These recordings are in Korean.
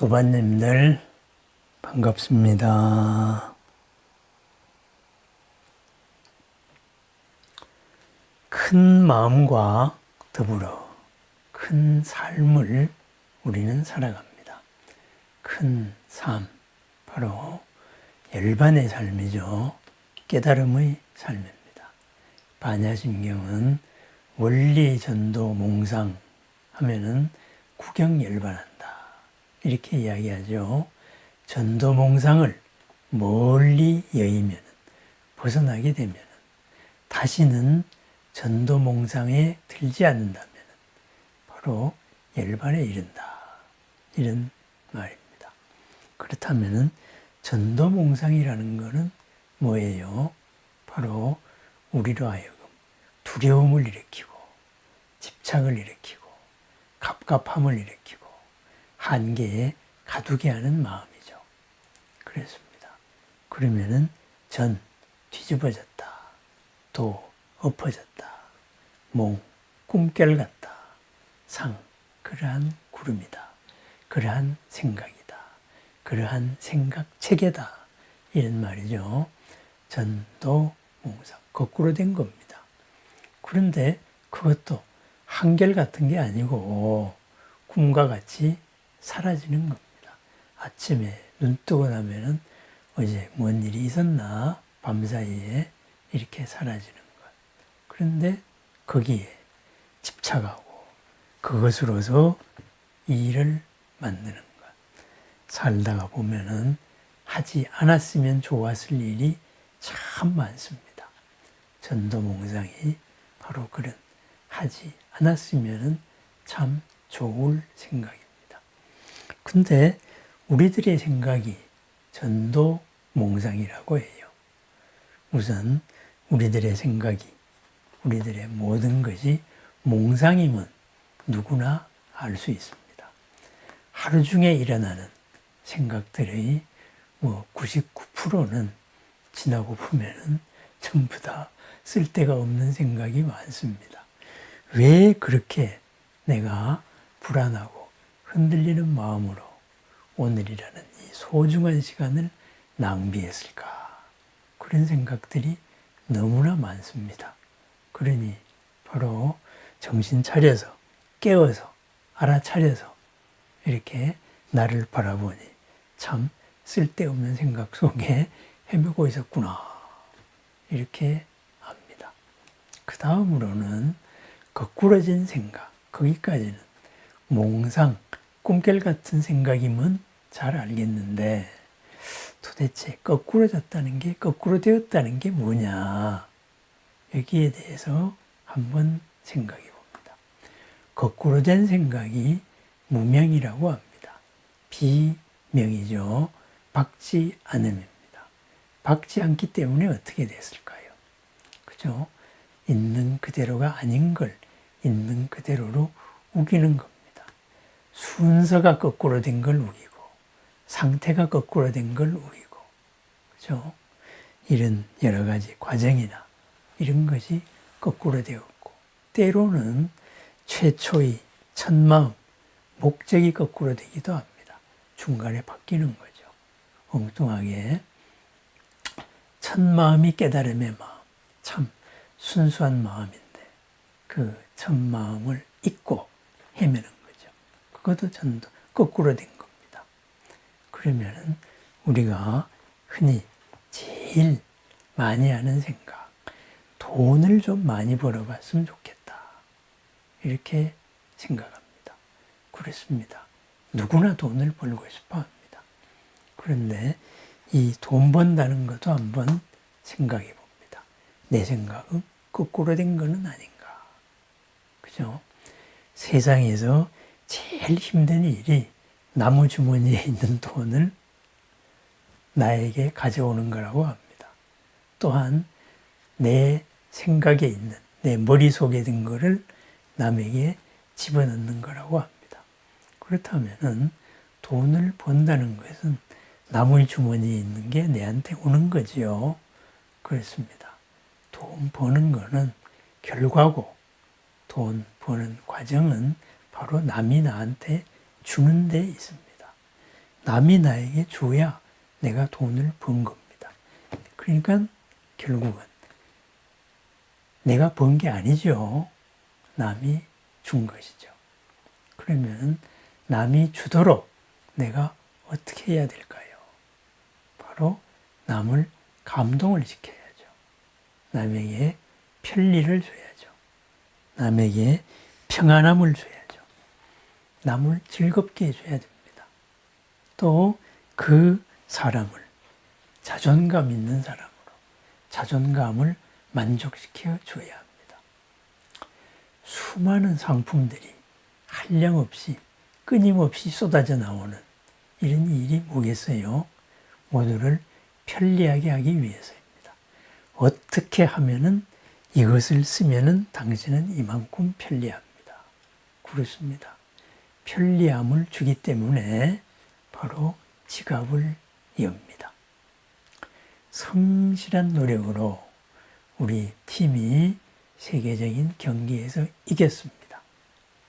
도반님들 반갑습니다. 큰 마음과 더불어 큰 삶을 우리는 살아갑니다. 큰 삶, 바로 열반의 삶이죠. 깨달음의 삶입니다. 반야심경은 원리 전도 몽상 하면은 구경 열반한다. 이렇게 이야기하죠. 전도 몽상을 멀리 여의면 벗어나게 되면 다시는 전도 몽상에 들지 않는다면 바로 열반에 이른다. 이런 말입니다. 그렇다면 전도 몽상이라는 것은 뭐예요? 바로 우리로 하여금 두려움을 일으키고 집착을 일으키고 갑갑함을 일으키고 한계에 가두게 하는 마음이죠. 그렇습니다. 그러면은 전 뒤집어졌다. 도 엎어졌다. 몽 꿈결 같다. 상 그러한 구름이다. 그러한 생각이다. 그러한 생각 체계다. 이런 말이죠. 전도 몽상 거꾸로 된 겁니다. 그런데 그것도 한결 같은 게 아니고 꿈과 같이 사라지는 겁니다. 아침에 눈 뜨고 나면은 어제 뭔 일이 있었나 밤사이에 이렇게 사라지는 것. 그런데 거기에 집착하고 그것으로서 일을 만드는 것. 살다가 보면은 하지 않았으면 좋았을 일이 참 많습니다. 전도몽상이 바로 그런 하지 않았으면 참 좋을 생각입니다. 근데 우리들의 생각이 전도 몽상이라고 해요. 우선 우리들의 생각이 우리들의 모든 것이 몽상임은 누구나 알 수 있습니다. 하루 중에 일어나는 생각들의 뭐 99%는 지나고 보면은 전부 다 쓸데가 없는 생각이 많습니다. 왜 그렇게 내가 불안하고 흔들리는 마음으로 오늘이라는 이 소중한 시간을 낭비했을까? 그런 생각들이 너무나 많습니다. 그러니 바로 정신 차려서 깨어서 알아차려서 이렇게 나를 바라보니 참 쓸데없는 생각 속에 헤매고 있었구나. 이렇게 압니다. 그 다음으로는 거꾸러진 생각. 거기까지는 몽상, 꿈결 같은 생각이면 잘 알겠는데 도대체 거꾸러졌다는 게, 거꾸로 되었다는 게 뭐냐. 여기에 대해서 한번 생각해 봅니다. 거꾸로 된 생각이 무명이라고 합니다. 비명이죠. 박지 않음입니다. 박지 않기 때문에 어떻게 됐을까요? 그죠? 있는 그대로가 아닌 걸 있는 그대로로 우기는 겁니다. 순서가 거꾸로 된 걸 우기고, 상태가 거꾸로 된 걸 우기고, 그죠? 이런 여러 가지 과정이나 이런 것이 거꾸로 되었고, 때로는 최초의 첫 마음, 목적이 거꾸로 되기도 합니다. 중간에 바뀌는 거죠. 엉뚱하게. 첫 마음이 깨달음의 마음. 참 순수한 마음인데, 그 첫 마음을 잊고 헤매는 그것도 전도 거꾸로 된 겁니다. 그러면은 우리가 흔히 제일 많이 하는 생각, 돈을 좀 많이 벌어봤으면 좋겠다. 이렇게 생각합니다. 그렇습니다. 누구나 돈을 벌고 싶어 합니다. 그런데 이 돈 번다는 것도 한번 생각해 봅니다. 내 생각은 거꾸로 된 거는 아닌가. 그죠? 세상에서 제일 힘든 일이 나무 주머니에 있는 돈을 나에게 가져오는 거라고 합니다. 또한 내 생각에 있는 내 머릿속에 든 거를 남에게 집어넣는 거라고 합니다. 그렇다면 돈을 번다는 것은 나무 주머니에 있는 게 내한테 오는 거지요. 그렇습니다. 돈 버는 거는 결과고 돈 버는 과정은 바로 남이 나한테 주는 데 있습니다. 남이 나에게 줘야 내가 돈을 번 겁니다. 그러니까 결국은 내가 번 게 아니죠. 남이 준 것이죠. 그러면 남이 주도록 내가 어떻게 해야 될까요? 바로 남을 감동을 시켜야죠. 남에게 편리를 줘야죠. 남에게 평안함을 줘야죠. 남을 즐겁게 해줘야 됩니다. 또 그 사람을 자존감 있는 사람으로 자존감을 만족시켜 줘야 합니다. 수많은 상품들이 한량 없이 끊임없이 쏟아져 나오는 이런 일이 뭐겠어요? 모두를 편리하게 하기 위해서입니다. 어떻게 하면은 이것을 쓰면은 당신은 이만큼 편리합니다. 그렇습니다. 편리함을 주기 때문에 바로 지갑을 엽니다. 성실한 노력으로 우리 팀이 세계적인 경기에서 이겼습니다.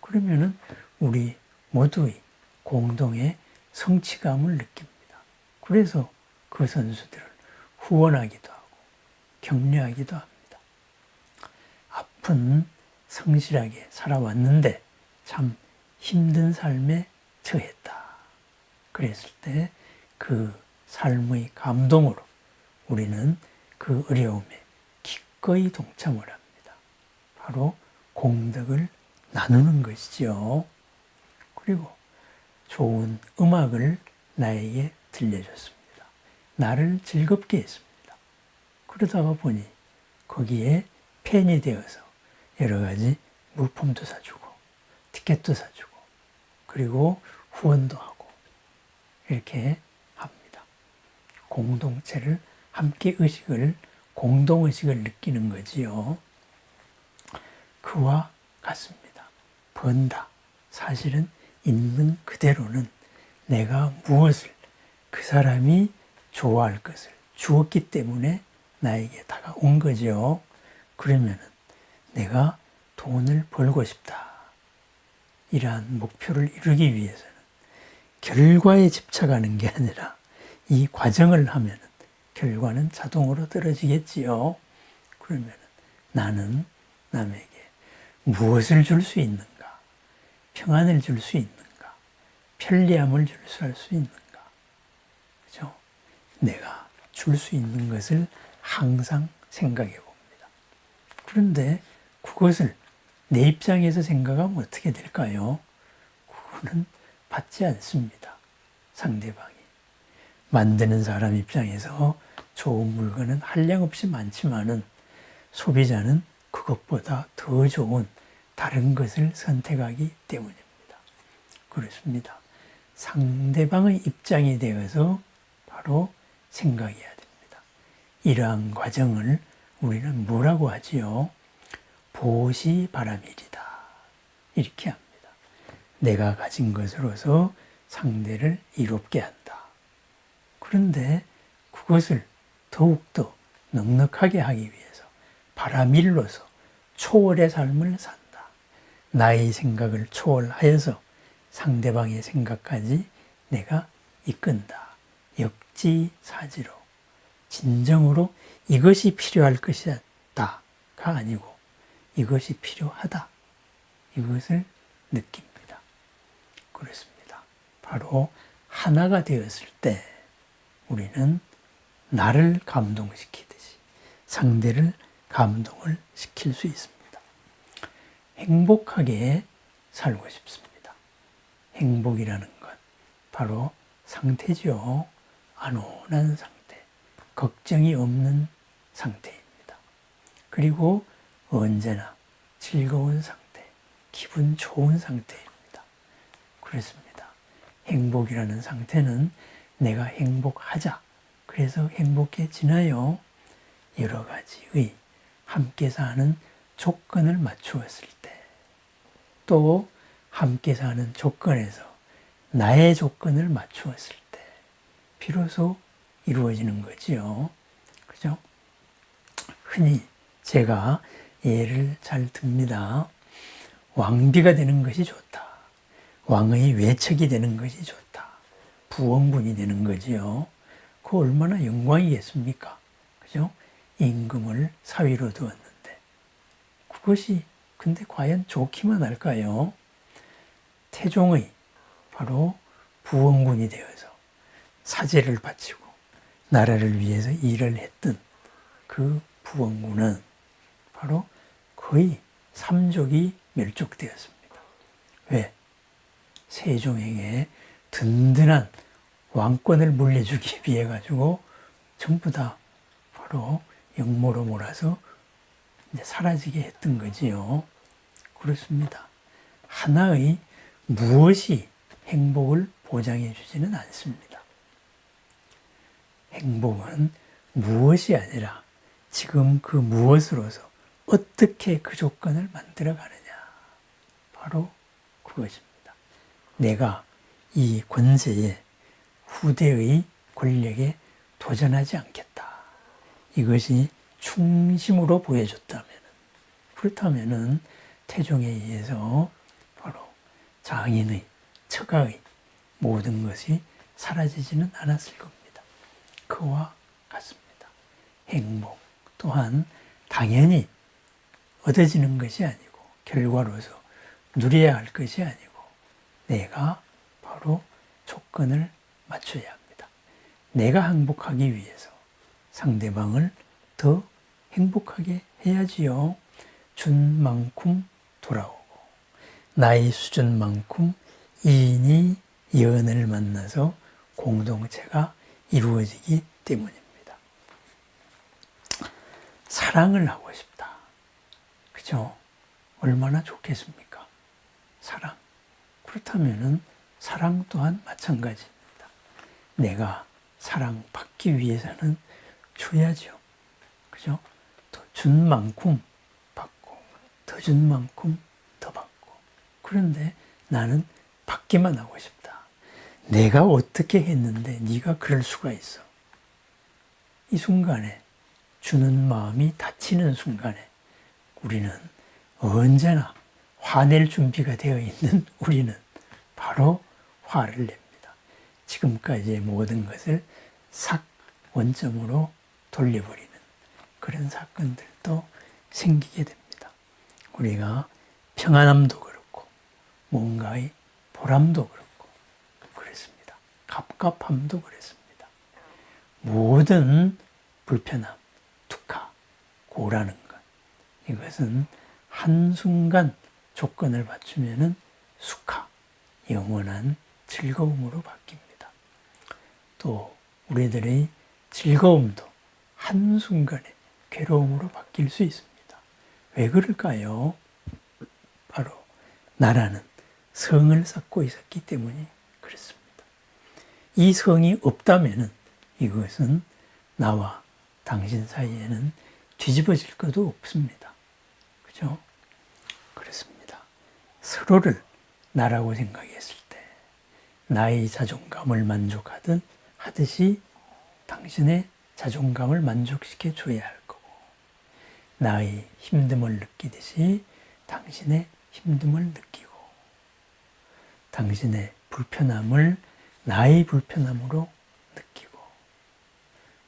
그러면은 우리 모두의 공동의 성취감을 느낍니다. 그래서 그 선수들을 후원하기도 하고 격려하기도 합니다. 아픈 성실하게 살아왔는데 참 힘든 삶에 처했다. 그랬을 때 그 삶의 감동으로 우리는 그 어려움에 기꺼이 동참을 합니다. 바로 공덕을 나누는 것이죠. 그리고 좋은 음악을 나에게 들려줬습니다. 나를 즐겁게 했습니다. 그러다가 보니 거기에 팬이 되어서 여러 가지 물품도 사주고 티켓도 사주고 그리고 후원도 하고 이렇게 합니다. 공동체를 함께 의식을 공동 의식을 느끼는 거지요. 그와 같습니다. 번다. 사실은 있는 그대로는 내가 무엇을 그 사람이 좋아할 것을 주었기 때문에 나에게 다가온 거죠. 그러면은 내가 돈을 벌고 싶다. 이러한 목표를 이루기 위해서는 결과에 집착하는 게 아니라 이 과정을 하면 결과는 자동으로 떨어지겠지요. 그러면 나는 남에게 무엇을 줄 수 있는가? 평안을 줄 수 있는가? 편리함을 줄수 있는가? 그죠? 내가 줄 수 있는 것을 항상 생각해 봅니다. 그런데 그것을 내 입장에서 생각하면 어떻게 될까요? 그거는 받지 않습니다. 상대방이. 만드는 사람 입장에서 좋은 물건은 한량 없이 많지만은 소비자는 그것보다 더 좋은 다른 것을 선택하기 때문입니다. 그렇습니다. 상대방의 입장이 되어서 바로 생각해야 됩니다. 이러한 과정을 우리는 뭐라고 하지요? 보시 바라밀이다. 이렇게 합니다. 내가 가진 것으로서 상대를 이롭게 한다. 그런데 그것을 더욱더 넉넉하게 하기 위해서 바라밀로서 초월의 삶을 산다. 나의 생각을 초월하여서 상대방의 생각까지 내가 이끈다. 역지사지로 진정으로 이것이 필요할 것이다가 아니고 이것이 필요하다. 이것을 느낍니다. 그렇습니다. 바로 하나가 되었을 때 우리는 나를 감동시키듯이 상대를 감동을 시킬 수 있습니다. 행복하게 살고 싶습니다. 행복이라는 것 바로 상태죠. 안온한 상태, 걱정이 없는 상태입니다. 그리고 언제나 즐거운 상태, 기분 좋은 상태입니다. 그렇습니다. 행복이라는 상태는 내가 행복하자. 그래서 행복해지나요? 여러 가지의 함께 사는 조건을 맞추었을 때, 또 함께 사는 조건에서 나의 조건을 맞추었을 때, 비로소 이루어지는 거지요. 그죠? 흔히 제가 예를 잘 듭니다. 왕비가 되는 것이 좋다. 왕의 외척이 되는 것이 좋다. 부원군이 되는 거지요. 그 얼마나 영광이겠습니까? 그죠? 임금을 사위로 두었는데 그것이 근데 과연 좋기만 할까요? 태종의 바로 부원군이 되어서 사제를 바치고 나라를 위해서 일을 했던 그 부원군은 바로 거의 삼족이 멸족되었습니다. 왜? 세종에게 든든한 왕권을 물려주기 위해 가지고 전부 다 바로 역모로 몰아서 이제 사라지게 했던 거지요. 그렇습니다. 하나의 무엇이 행복을 보장해 주지는 않습니다. 행복은 무엇이 아니라 지금 그 무엇으로서 어떻게 그 조건을 만들어 가느냐. 바로 그것입니다. 내가 이 권세에 후대의 권력에 도전하지 않겠다. 이것이 충심으로 보여줬다면, 그렇다면 태종에 의해서 바로 장인의, 처가의 모든 것이 사라지지는 않았을 겁니다. 그와 같습니다. 행복 또한 당연히 얻어지는 것이 아니고 결과로서 누려야 할 것이 아니고 내가 바로 조건을 맞춰야 합니다. 내가 행복하기 위해서 상대방을 더 행복하게 해야지요. 준 만큼 돌아오고 나의 수준만큼 이인이 연을 만나서 공동체가 이루어지기 때문입니다. 사랑을 하고 싶다. 그죠? 얼마나 좋겠습니까? 사랑. 그렇다면은 사랑 또한 마찬가지입니다. 내가 사랑받기 위해서는 줘야죠. 그죠? 더준 만큼 받고, 더 준 만큼 더 받고. 그런데 나는 받기만 하고 싶다. 내가 어떻게 했는데 네가 그럴 수가 있어. 이 순간에 주는 마음이 다치는 순간에 우리는 언제나 화낼 준비가 되어 있는 우리는 바로 화를 냅니다. 지금까지의 모든 것을 삭 원점으로 돌려버리는 그런 사건들도 생기게 됩니다. 우리가 평안함도 그렇고 뭔가의 보람도 그렇고 그랬습니다. 갑갑함도 그랬습니다. 모든 불편함, 두카, 고라는 것 이것은 한순간 조건을 맞추면은 수카, 영원한 즐거움으로 바뀝니다. 또 우리들의 즐거움도 한순간에 괴로움으로 바뀔 수 있습니다. 왜 그럴까요? 바로 나라는 성을 쌓고 있었기 때문이 그렇습니다. 이 성이 없다면 이것은 나와 당신 사이에는 뒤집어질 것도 없습니다. 그죠? 그렇습니다. 서로를 나라고 생각했을 때 나의 자존감을 만족하든 하듯이 당신의 자존감을 만족시켜 줘야 할 거고 나의 힘듦을 느끼듯이 당신의 힘듦을 느끼고 당신의 불편함을 나의 불편함으로 느끼고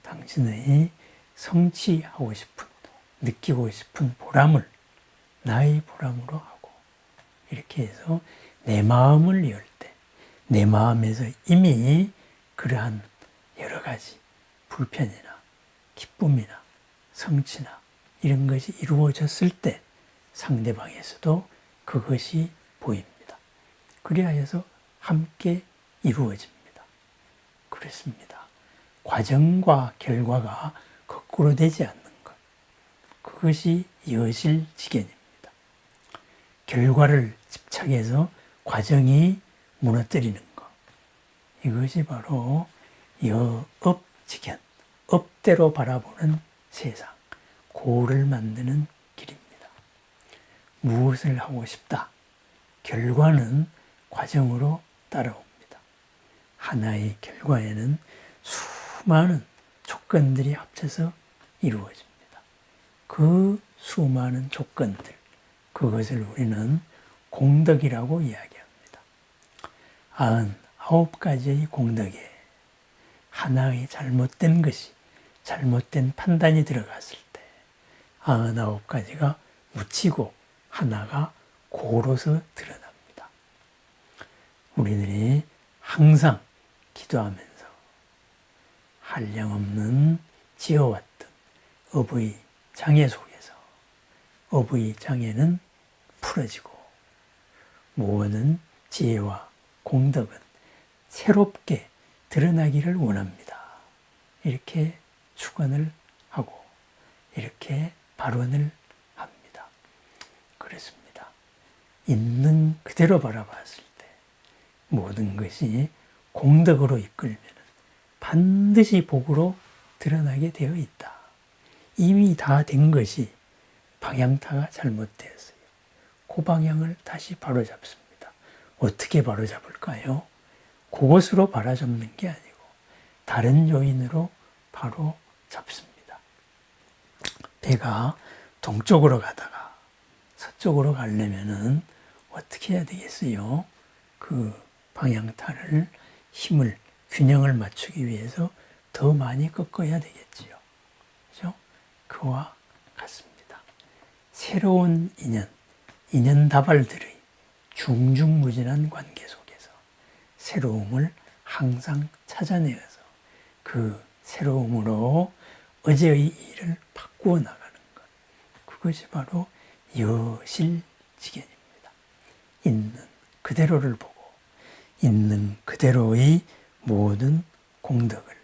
당신의 성취하고 싶은 느끼고 싶은 보람을 나의 보람으로 하고 이렇게 해서 내 마음을 열 때 내 마음에서 이미 그러한 여러 가지 불편이나 기쁨이나 성취나 이런 것이 이루어졌을 때 상대방에서도 그것이 보입니다. 그리하여서 함께 이루어집니다. 그렇습니다. 과정과 결과가 거꾸로 되지 않는 것. 그것이 여실지견입니다. 결과를 집착해서 과정이 무너뜨리는 것. 이것이 바로 여업지견, 업대로 바라보는 세상, 고를 만드는 길입니다. 무엇을 하고 싶다. 결과는 과정으로 따라옵니다. 하나의 결과에는 수많은 조건들이 합쳐서 이루어집니다. 그 수많은 조건들, 그것을 우리는 공덕이라고 이야기합니다. 아홉 가지의 공덕에 하나의 잘못된 것이 잘못된 판단이 들어갔을 때 아흔 아홉 가지가 묻히고 하나가 고로서 드러납니다. 우리들이 항상 기도하면서 한량없는 지어왔던 업의 장애 속에서 업의 장애는 풀어지고 모든 지혜와 공덕은 새롭게 드러나기를 원합니다. 이렇게 축원을 하고 이렇게 발언을 합니다. 그렇습니다. 있는 그대로 바라봤을 때 모든 것이 공덕으로 이끌면 반드시 복으로 드러나게 되어 있다. 이미 다 된 것이 방향타가 잘못되었어요. 그 방향을 다시 바로잡습니다. 어떻게 바로잡을까요? 그것으로 바로잡는 게 아니고 다른 요인으로 바로 잡습니다. 배가 동쪽으로 가다가 서쪽으로 가려면은 어떻게 해야 되겠어요? 그 방향타를 힘을 균형을 맞추기 위해서 더 많이 꺾어야 되겠지요. 그죠? 그와 같습니다. 새로운 인연, 인연다발들의 중중무진한 관계 속에서 새로움을 항상 찾아내어서 그 새로움으로 어제의 일을 바꾸어 나가는 것. 그것이 바로 여실지견입니다. 있는 그대로를 보고 있는 그대로의 모든 공덕을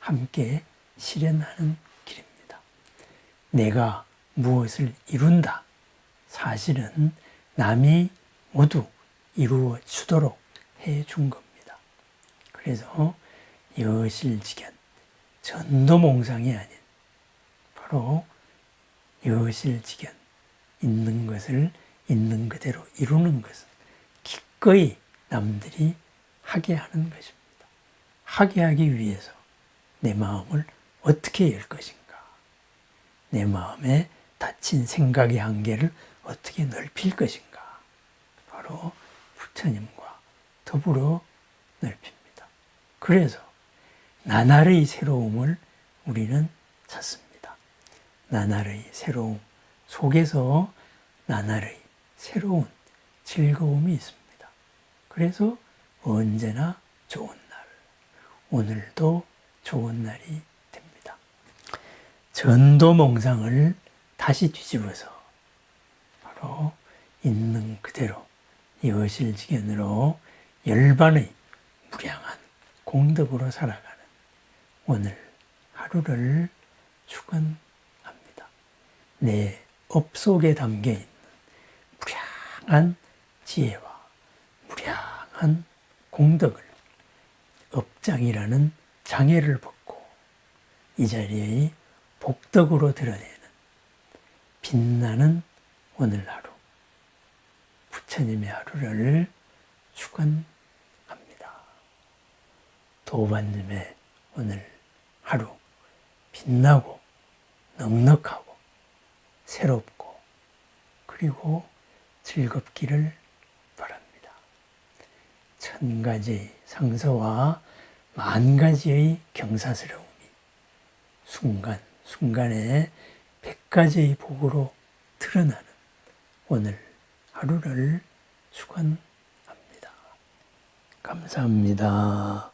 함께 실현하는 길입니다. 내가 무엇을 이룬다. 사실은 남이 모두 이루어 주도록 해 준 겁니다. 그래서 여실지견, 전도몽상이 아닌 바로 여실지견, 있는 것을 있는 그대로 이루는 것은 기꺼이 남들이 하게 하는 것입니다. 하게 하기 위해서 내 마음을 어떻게 열 것인가? 내 마음에 닫힌 생각의 한계를 어떻게 넓힐 것인가? 바로 부처님과 더불어 넓힙니다. 그래서 나날의 새로움을 우리는 찾습니다. 나날의 새로움 속에서 나날의 새로운 즐거움이 있습니다. 그래서 언제나 좋은 날, 오늘도 좋은 날이 됩니다. 전도 몽상을 다시 뒤집어서 바로 있는 그대로 여실지견으로 열반의 무량한 공덕으로 살아가는 오늘 하루를 축원합니다. 내 업 속에 담겨 있는 무량한 지혜와 무량한 공덕을 업장이라는 장애를 벗고 이 자리의 복덕으로 드러내는 빛나는 오늘 하루 부처님의 하루를 축원합니다. 도반님의 오늘 하루 빛나고 넉넉하고 새롭고 그리고 즐겁기를 바랍니다. 천 가지 상서와 만 가지의 경사스러움이 순간 순간에 백 가지의 복으로 드러나는 오늘 하루를 축원합니다. 감사합니다.